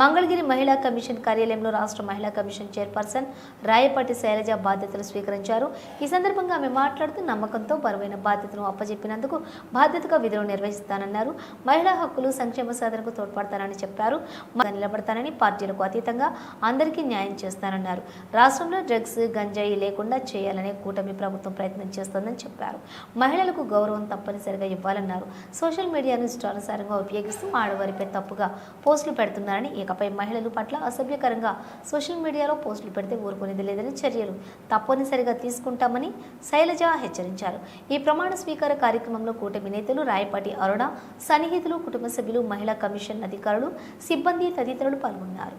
మంగళగిరి మహిళా కమిషన్ కార్యాలయంలో రాష్ట్ర మహిళా కమిషన్ చైర్పర్సన్ రాయపాటి శైలజ బాధ్యతలు స్వీకరించారు. ఈ సందర్భంగా ఆమె మాట్లాడుతూ నమ్మకంతో బరువైన బాధ్యతను అప్పజెప్పినందుకు బాధ్యతగా విధులు నిర్వహిస్తానన్నారు. మహిళా హక్కులు సంక్షేమ సాధనకు తోడ్పడతానని చెప్పారు. నిలబడతానని పార్టీలకు అతీతంగా అందరికీ న్యాయం చేస్తానన్నారు. రాష్ట్రంలో డ్రగ్స్ గంజాయి లేకుండా చేయాలనే కూటమి ప్రభుత్వం ప్రయత్నం చేస్తోందని చెప్పారు. మహిళలకు గౌరవం తప్పనిసరిగా ఇవ్వాలన్నారు. సోషల్ మీడియాను ఇష్టానుసారంగా ఉపయోగిస్తూ ఆడవారిపై తప్పుగా పోస్టులు పెడుతున్నారని ఇకపై మహిళల పట్ల అసభ్యకరంగా సోషల్ మీడియాలో పోస్టులు పెడితే ఊరుకునేది లేదని చర్యలు తప్పనిసరిగా తీసుకుంటామని శైలజ హెచ్చరించారు. ఈ ప్రమాణ స్వీకార కార్యక్రమంలో కూటమి నేతలు రాయపాటి అరుణ సన్నిహితులు కుటుంబ సభ్యులు మహిళా కమిషన్ అధికారులు సిబ్బంది తదితరులు పాల్గొన్నారు.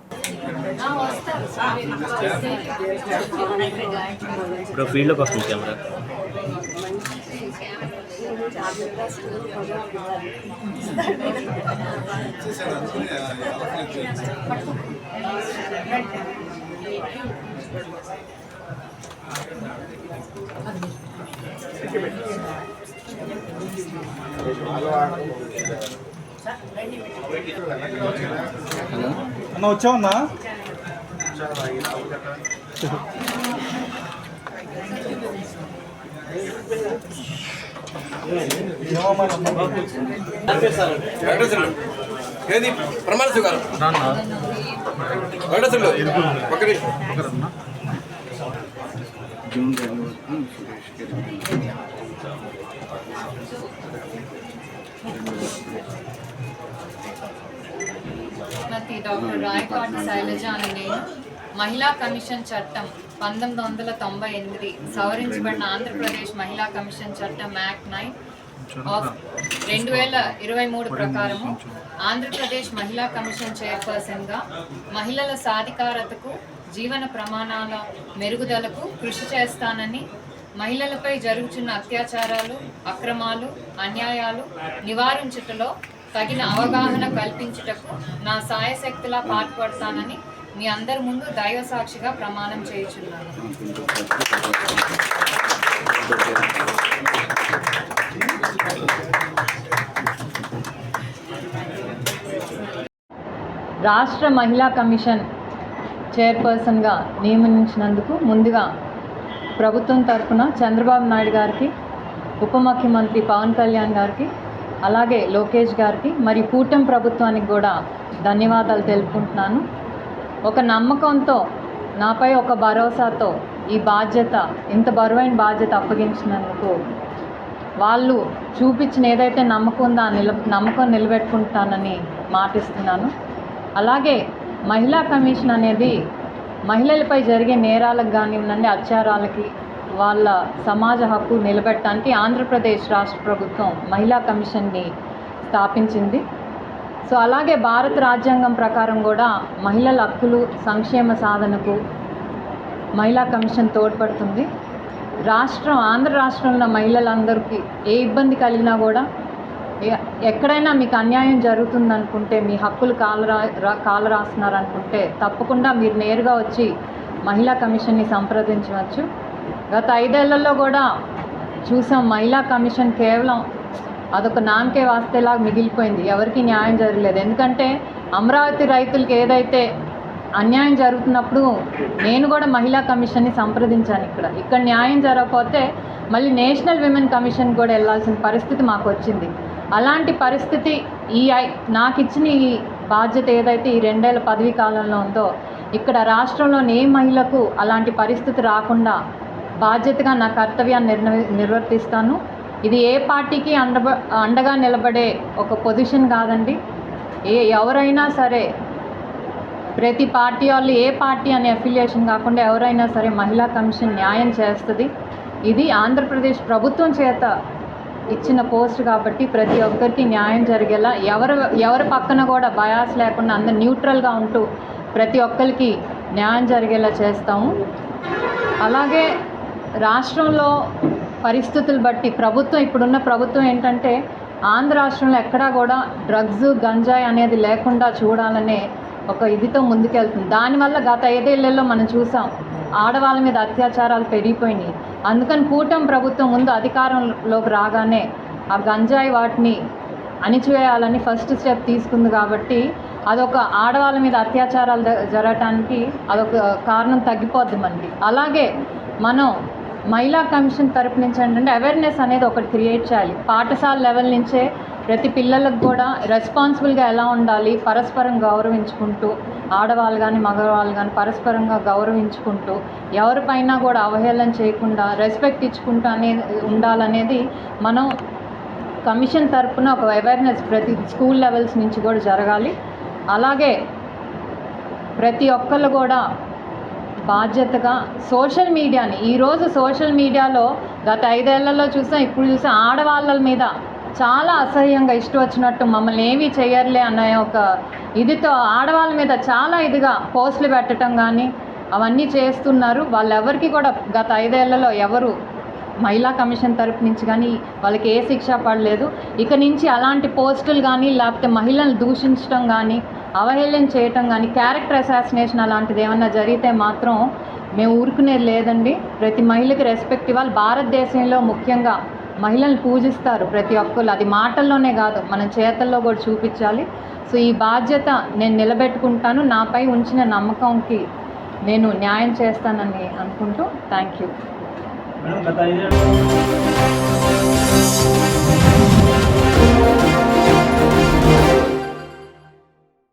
ఇప్పుడు ఫీల్డ్లోకి వస్తుంది కెమెరా. అన్న వచ్చావన్నా వెంకటేశ్వరులు ఏది? ప్రమాణ స్వీకారం. వెంకటేశ్వరుడు ఒక నిమిషం. శ్రీమతి డాక్టర్ రాయపాటి శైలజ అని నేను. మహిళా కమిషన్ చట్టం పంతొమ్మిది వందల తొంభై ఎనిమిది సవరించబడిన ఆంధ్రప్రదేశ్ మహిళా కమిషన్ చట్టం యాక్ట్ నైన్ ఆఫ్ రెండు వేల ఇరవై మూడు ప్రకారము ఆంధ్రప్రదేశ్ మహిళా కమిషన్ చైర్పర్సన్గా మహిళల సాధికారతకు జీవన ప్రమాణాల మెరుగుదలకు కృషి చేస్తానని మహిళలపై జరుగుతున్న అత్యాచారాలు అక్రమాలు అన్యాయాలు నివారించుటలో తగిన అవగాహన కల్పించుటకు నా సాయశక్తిలా పాటుపడతానని మీ అందరి ముందు దైవ సాక్షిగా ప్రమాణం చేయుచున్నాను. రాష్ట్ర మహిళా కమిషన్ చైర్పర్సన్గా నియమించినందుకు ముందుగా ప్రభుత్వం తరఫున చంద్రబాబు నాయుడు గారికి ఉప ముఖ్యమంత్రి పవన్ కళ్యాణ్ గారికి అలాగే లోకేష్ గారికి మరియు కూటమి ప్రభుత్వానికి కూడా ధన్యవాదాలు తెలుపుకుంటున్నాను. ఒక నమ్మకంతో నాపై ఒక భరోసాతో ఈ బాధ్యత ఇంత బరువైన బాధ్యత అప్పగించినందుకు వాళ్ళు చూపించిన ఏదైతే నమ్మకం ఉందో ఆ నిల నమ్మకం నిలబెట్టుకుంటానని మాటిస్తున్నాను. అలాగే మహిళా కమిషన్ అనేది మహిళలపై జరిగే నేరాలకు కానివ్వండి అత్యాచారాలకి వాళ్ళ సమాజ హక్కు నిలబెట్టడానికి ఆంధ్రప్రదేశ్ రాష్ట్ర ప్రభుత్వం మహిళా కమిషన్ని స్థాపించింది. సో అలాగే భారత రాజ్యాంగం ప్రకారం కూడా మహిళల హక్కులు సంక్షేమ సాధనకు మహిళా కమిషన్ తోడ్పడుతుంది. రాష్ట్రం ఆంధ్ర రాష్ట్రంలో మహిళలందరికీ ఏ ఇబ్బంది కలిగినా కూడా ఎక్కడైనా మీకు అన్యాయం జరుగుతుంది అనుకుంటే మీ హక్కులు కాలరా రా- కాలరాస్తున్నారు అనుకుంటే తప్పకుండా మీరు నేరుగా వచ్చి మహిళా కమిషన్ని సంప్రదించవచ్చు. గత ఐదేళ్ళలో కూడా చూసాం మహిళా కమిషన్ కేవలం అదొక నామకే వాస్తేలాగా మిగిలిపోయింది. ఎవరికి న్యాయం జరగలేదు. ఎందుకంటే అమరావతి రైతులకి ఏదైతే అన్యాయం జరుగుతున్నప్పుడు నేను కూడా మహిళా కమిషన్ని సంప్రదించాను ఇక్కడ. ఇక్కడ న్యాయం జరగకపోతే మళ్ళీ నేషనల్ విమెన్ కమిషన్ కూడా వెళ్ళాల్సిన పరిస్థితి మాకు వచ్చింది. అలాంటి పరిస్థితి ఈ ఐ- నాకు ఇచ్చిన ఈ బాధ్యత ఏదైతే ఈ రెండేళ్ళ పదవీ కాలంలో ఉందో ఇక్కడ రాష్ట్రంలోని ఏ మహిళకు అలాంటి పరిస్థితి రాకుండా బాధ్యతగా నా కర్తవ్యాన్ని నిర్వ నిర్వర్తిస్తాను. ఇది ఏ పార్టీకి అండబ అండగా నిలబడే ఒక పొజిషన్ కాదండి. ఏ ఎవరైనా సరే ప్రతి పార్టీ వాళ్ళు ఏ పార్టీ అనే అఫిలియేషన్ కాకుండా ఎవరైనా సరే మహిళా కమిషన్ న్యాయం చేస్తుంది. ఇది ఆంధ్రప్రదేశ్ ప్రభుత్వం చేత ఇచ్చిన పోస్ట్ కాబట్టి ప్రతి ఒక్కరికి న్యాయం జరిగేలా ఎవరు ఎవరి పక్కన కూడా బయాస్ లేకుండా అందరు న్యూట్రల్గా ఉంటూ ప్రతి ఒక్కరికి న్యాయం జరిగేలా చేస్తాము. అలాగే రాష్ట్రంలో పరిస్థితులు బట్టి ప్రభుత్వం ఇప్పుడున్న ప్రభుత్వం ఏంటంటే ఆంధ్ర రాష్ట్రంలో ఎక్కడా కూడా డ్రగ్స్ గంజాయి అనేది లేకుండా చూడాలనే ఒక ఇదితో ముందుకెళ్తుంది. దానివల్ల గత ఐదేళ్ళలో మనం చూసాం ఆడవాళ్ళ మీద అత్యాచారాలు పెరిగిపోయినాయి. అందుకని కూటమి ప్రభుత్వం ముందు అధికారంలోకి రాగానే ఆ గంజాయి వాటిని అణిచివేయాలని ఫస్ట్ స్టెప్ తీసుకుంది కాబట్టి అదొక ఆడవాళ్ళ మీద అత్యాచారాలు జ- జరగటానికి అదొక కారణం తగ్గిపోద్ది మనకి. అలాగే మనం మహిళా కమిషన్ తరపు నుంచి ఏంటంటే అవేర్నెస్ అనేది ఒకటి క్రియేట్ చేయాలి. పాఠశాల లెవెల్ నుంచే ప్రతి పిల్లలకు కూడా రెస్పాన్సిబుల్గా ఎలా ఉండాలి పరస్పరం గౌరవించుకుంటూ ఆడవాళ్ళు కానీ మగవాళ్ళు కానీ పరస్పరంగా గౌరవించుకుంటూ ఎవరిపైనా కూడా అవహేళన చేయకుండా రెస్పెక్ట్ ఇచ్చుకుంటూ అనేది ఉండాలనేది మనం కమిషన్ తరపున ఒక అవేర్నెస్ ప్రతి స్కూల్ లెవెల్స్ నుంచి కూడా జరగాలి. అలాగే ప్రతి ఒక్కళ్ళు కూడా బాధ్యతగా సోషల్ మీడియాని ఈరోజు సోషల్ మీడియాలో గత ఐదేళ్ళలో చూసాం ఇప్పుడు చూసాం ఆడవాళ్ళ మీద చాలా అసహ్యంగా ఇష్టం వచ్చినట్టు మమ్మల్ని ఏమీ చేయర్లే అనే ఒక ఇదితో ఆడవాళ్ళ మీద చాలా ఇదిగా పోస్టులు పెట్టడం కానీ అవన్నీ చేస్తున్నారు. వాళ్ళెవరికి కూడా గత ఐదేళ్ళలో ఎవరు మహిళా కమిషన్ తరపు నుంచి కానీ వాళ్ళకి ఏ శిక్ష పడలేదు. ఇక నుంచి అలాంటి పోస్టులు కానీ లేకపోతే మహిళలను దూషించడం కానీ అవహేళన చేయటం కానీ క్యారెక్టర్ అసాసినేషన్ అలాంటిది ఏమన్నా జరిగితే మాత్రం మేము ఊరుకునేది లేదండి. ప్రతి మహిళకి రెస్పెక్ట్ ఇవ్వాలి. భారతదేశంలో ముఖ్యంగా మహిళలను పూజిస్తారు ప్రతి ఒక్కరు అది మాటల్లోనే కాదు మనం చేతల్లో కూడా చూపించాలి. సో ఈ బాధ్యత నేను నిలబెట్టుకుంటాను. నాపై ఉంచిన నమ్మకంకి నేను న్యాయం చేస్తానని అనుకుంటూ థ్యాంక్ యూ